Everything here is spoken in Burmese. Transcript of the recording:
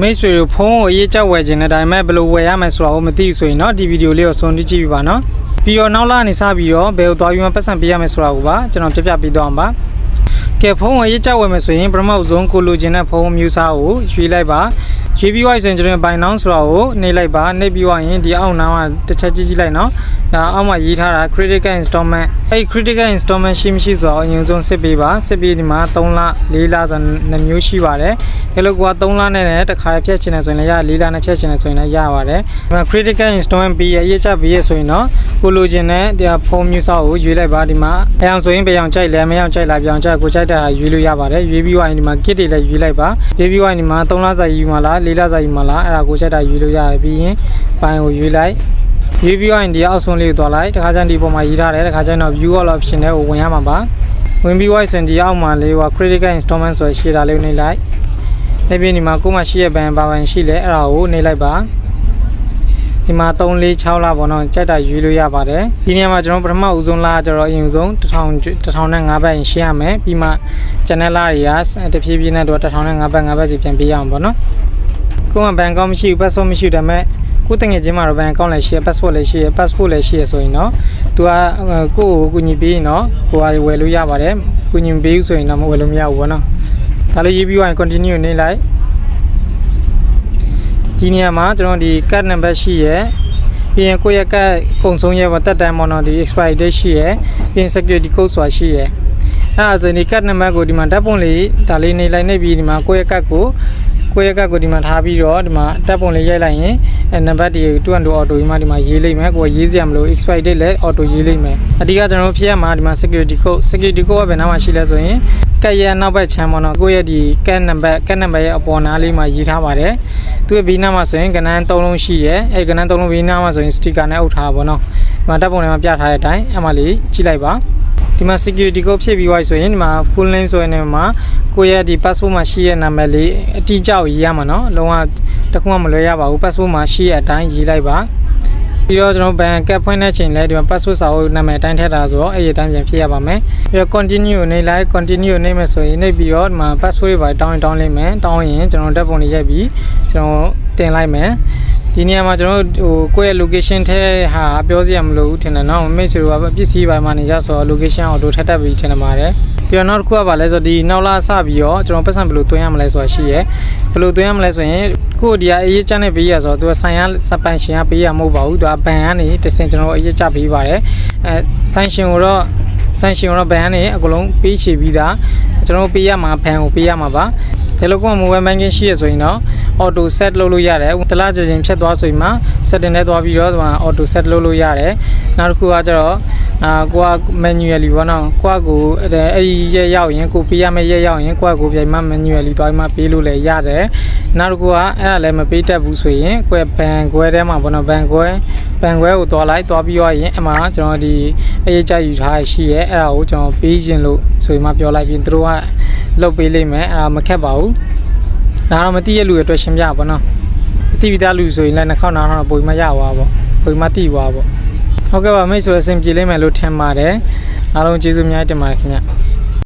မိတ်ဆွေတို့ဖုန်းကိုအရေးကြောက်ဝယ်ခြင်းနဲ့ဒါပေမဲ့ဘယ်လိုဝယ်ရမလဲဆိုတာကိုမသိဘူးဆိုရင်တော့ဒီဗီဒီယိုလေးကိုဆုံးထိကြည့်ပြပါနော်ပြီးတော့နောက်လာနေစပြီးတော့ဘယ်ကိုသွားပြီးမှပတ်စံပေးရမလဲဆိုတာကိုပါကျွန်တော်ပြပြပေးသွားအောင်ပါကဲဖုန်းကိုရေးကြောက်ဝယ်မယ်ဆိုရင်ပထမဆုံးကိုလိုချင်တဲ့ဖုန်းမျိုးစားကိုရွေးလိုက်ပါရွေးပြီးွားဆိုရင်ကျွန်တော်ဘိုင်နောင်းဆိုတာကိုနှိပ်လိုက်ပါနှိပ်ပြီးွားရင်ဒီအောက်နောင်းကတစ်ချက်ကြည့်ကြည့်လိုက်နော် ဒါအောက်မှာရေးထားတာ critical installment အဲ့ critical installment ရှိမရှိဆိုတာကိုအရင်ဆုံးစစ်ပေးပါစစ်ပြီးဒီမှာ3လ4လဆို2မျိုးရှိပါတယ်ဒီလိုက3လနဲ့လည်းတစ်ခါဖြတ်ချင်တယ်ဆိုရင်လည်းရ4လနဲ့ဖြတ်ချင်တယ်ဆိုရင်လည်းရပါတယ်ဒီမှာ critical installment ပြီးရအရေးချပြီးရဆိုရင်တော့ကိုလိုချင်တဲ့ဒီဖုန်းမျိုးစောက်ကိုရွေးလိုက်ပါဒီမှာအယောင်ဆိုရင်ဘယ်အောင်ကြိုက်လဲမယောင်ကြိုက်လားပြောင်ကြိုက်ကိုကြိုက်တဲ့ဟာရွေးလို့ရပါတယ်ရွေးပြီးသွားရင်ဒီမှာ kit တွေလည်းရွေးလိုက်ပါရွေးပြီးသွားရင်ဒီမှာ3လစာယူမှာလား4လစာယူမှာလားအဲ့ဒါကိုကြိုက်တာရွေးလို့ရတယ်ပြီးရင်ဘိုင်ကိုရွေးလိုက် ရွေးပြီးသွားရင်ဒီအောက်ဆုံးလေးကိုသွားလိုက်တခါကျရင်ဒီပုံမှာရေးထားတယ်တခါကျရင်တော့ view all option တွေကိုဝင်ရမှာပါဝင်ပြီးသွားရင်ဒီအောက်မှာလေးက critical installment ဆိုရရှိတာလေးကိုနှိပ်လိုက်နှိပ်ပြီးဒီမှာကိုယ်မှရှိရဲ့ဘန်ဘာဘန်ရှိလဲအဲ့ဒါကိုနှိပ်လိုက်ပါဒီမှာ3 4 6လပေါ့နော်ကြိုက်တာရွေးလို့ရပါတယ်ဒီနေရာမှာကျွန်တော်ပထမဦးဆုံးလာကျတော့အရင်ဆုံး1000 1005ဘတ်ရင်ရှင်းရမယ်ပြီးမှ channel လာတွေကတဖြည်းဖြည်းနဲ့တော့1005ဘတ်5ဘတ်စီပြန်ပေးရအောင်ပေါ့နော်ကိုယ်ကဘန်ကောင်းမရှိဘူး password မရှိဘူးဒါပေမဲ့ ကိုယ်တငယ်ချင်းမှာတော့ဘန်ကောင်းလည်းရှိရ passport လည်းရှိရ passport လည်းရှိရဆိုရင်တော့သူကကိုယ့်ကိုကူညီပေးရင်တော့ကိုယ်ကဝယ်လို့ရပါတယ်ကူညီမပေးဘူးဆိုရင်တော့မဝယ်လို့မရဘူးပေါ့နော်ဒါလေးရေးပြီးသွားရင် continue နေလိုက်ဒီနေရာမှာကျွန်တော်ဒီ card number ရှိရယ်ပြီးရင်ကိုယ့်ရဲ့ card ပုံဆုံးရဲ့တက်တန်ပေါ့နော်ဒီ expiry date ရှိရယ်ပြီးရင် security code ဆိုတာရှိရယ်အဲ့ဒါဆိုရင်ဒီ card number ကိုဒီမှာဓာတ်ပုံလေးဒါလေးနေလိုက်နေပြီးဒီမှာကိုယ့်ရဲ့ card ကို ကိုယ့်ရဲ့ card ကိုဒီမှာထားပြီးတော့ဒီမှာဓာတ်ပုံလေးရိုက်လိုက်ရင်အဲနံပါတ်တွေ2 and 2 auto ဒီမှာဒီမှာရေးလိုက်မယ်ကိုယ်ရေးစရာမလို expiry date လည်း auto ရေးလိုက်မယ်အဓိကကျွန်တော်တို့ဖြည့်ရမှာဒီမှာ security code security code ကဘယ်နားမှာရှိလဲဆိုရင်ကက်ရဲ့နောက်ဘက်ချမ်းပေါ့နော်ကိုယ့်ရဲ့ဒီကက်နံပါတ်ကက်နံပါတ်ရဲ့အပေါ်နားလေးမှာရေးထားပါတယ်သူ့ရဲ့ဘီနားမှာဆိုရင်ကနန်း3လုံးရှိရဲအဲကနန်း3လုံးဘီနားမှာဆိုရင်စတီကာနဲ့အုပ်ထားပါဘောနော်ဒီမှာတပ်ပုံထဲမှာပြထားတဲ့အတိုင်းအမှလေးကြည့်လိုက်ပါဒီမှာ security code ဖြည့်ပြီးသွားဆိုရင်ဒီမှာ full name ဆိုရင်ဒီမှာ ကိုယ့်ရဲ့ဒီ passport မှာရှိရဲ့နာမည်လေးအတိအကျကိုရေးရမှာနော်လုံးဝတစ်ခုမှမလွဲရပါဘူး passport မှာရှိရဲ့အတိုင်းရေးလိုက်ပါပြီးတော့ကျွန်တော်ဘန်ကက်ဖွင့်တဲ့ချိန်လဲဒီမှာ passport စာအုပ်နာမည်အတိုင်းထည့်တာဆိုတော့အဲ့ဒီအတိုင်းပြန်ဖြည့်ရပါမယ်ပြီးတော့ continue ကိုနေလိုက် continue ကိုနေမယ်ဆိုရင်နေပြီးတော့ဒီမှာ password တွေပါတောင်းရင်တောင်းလိုက်မယ်တောင်းရင်ကျွန်တော်ဓာတ်ပုံတွေရိုက်ပြီးကျွန်တော်တင်လိုက်မယ်ဒီနေရာမှာကျွန်တော်တို့ဟိုကိုယ့်ရဲ့ location ထဲဟာပြောစရာမလိုဘူးထင်တယ်နော်မိတ်ဆွေတို့ကပစ္စည်းပိုင်းမှာနေကြဆိုတော့ location ကိုတို့ထပ်တက်ပြီးထင်တယ်ပါတယ် ပြီးတော့နောက်တစ်ခုကပါလဲဆိုတော့ဒီနောက်လာစပြီးတော့ကျွန်တော်ပတ်စံဘယ်လိုသွင်းရမလဲဆိုတာရှိရဲဘယ်လိုသွင်းရမလဲဆိုရင်ကိုဒီကအရေးချမ်းနဲ့ပေးရဆိုတော့သူကဆိုင်ရစပိုင်ရှင်ကပေးရမဟုတ်ပါဘူးသူကဘန်ကနေတစ်စင်ကျွန်တော်အရေးချပေးပါတယ်အဲဆိုင်ရှင်ကိုတော့ဆိုင်ရှင်ကတော့ဘန်ကနေအကုန်လုံးပေးချပြီးသားကျွန်တော်ပေးရမှာဘန်ကိုပေးရမှာပါဒီလိုက mobile banking ရှိရဆိုရင်တော့ auto set လုပ်လို့ရတယ်တလားကြချင်းဖြတ်သွားဆိုရင်မှ setting နဲ့သွားပြီးတော့ဒီမှာ auto set လုပ်လို့ရတယ်နောက်တစ်ခုကကျတော့ အာကိုက manually ပေါ့နော်ကိုကကိုအဲ့ဒီရက်ရောက်ရင်ကိုပေးရမယ့်ရက်ရောက်ရင်ကိုကကိုပြန်မှ manually သွားပြီးမှပေးလို့လည်းရတယ်နောက်တစ်ခုကအဲ့ဒါလည်းမပေးတတ်ဘူးဆိုရင်ကိုကဘန်ခွဲထဲမှာပေါ့နော်ဘန်ခွဲဘန်ခွဲကိုသွားလိုက်သွားပြီးတော့ရင်အမှကျွန်တော်ဒီအရေးကြယူထားရရှိရဲအဲ့ဒါကိုကျွန်တော်ပေးခြင်းလို့ဆိုရင်မှပြောလိုက်ပြီးသူတို့ကလုပ်ပေးလိမ့်မယ်အဲ့ဒါမခက်ပါဘူးဒါတော့မသိရလူတွေအတွက်ရှင်းပြပါတော့တိပိသားလူဆိုရင်လည်းနှာခေါင်းနားတော့ပုံမရသွားပါပုံမတိသွားပါ ဟုတ်ကဲ့ပါမိတ်ဆွေအဆင်ပြေလိမ့်မယ်လို့ထင်ပါတယ်အားလုံးကျေးဇူးများတင်ပါတယ်ခင်ဗျ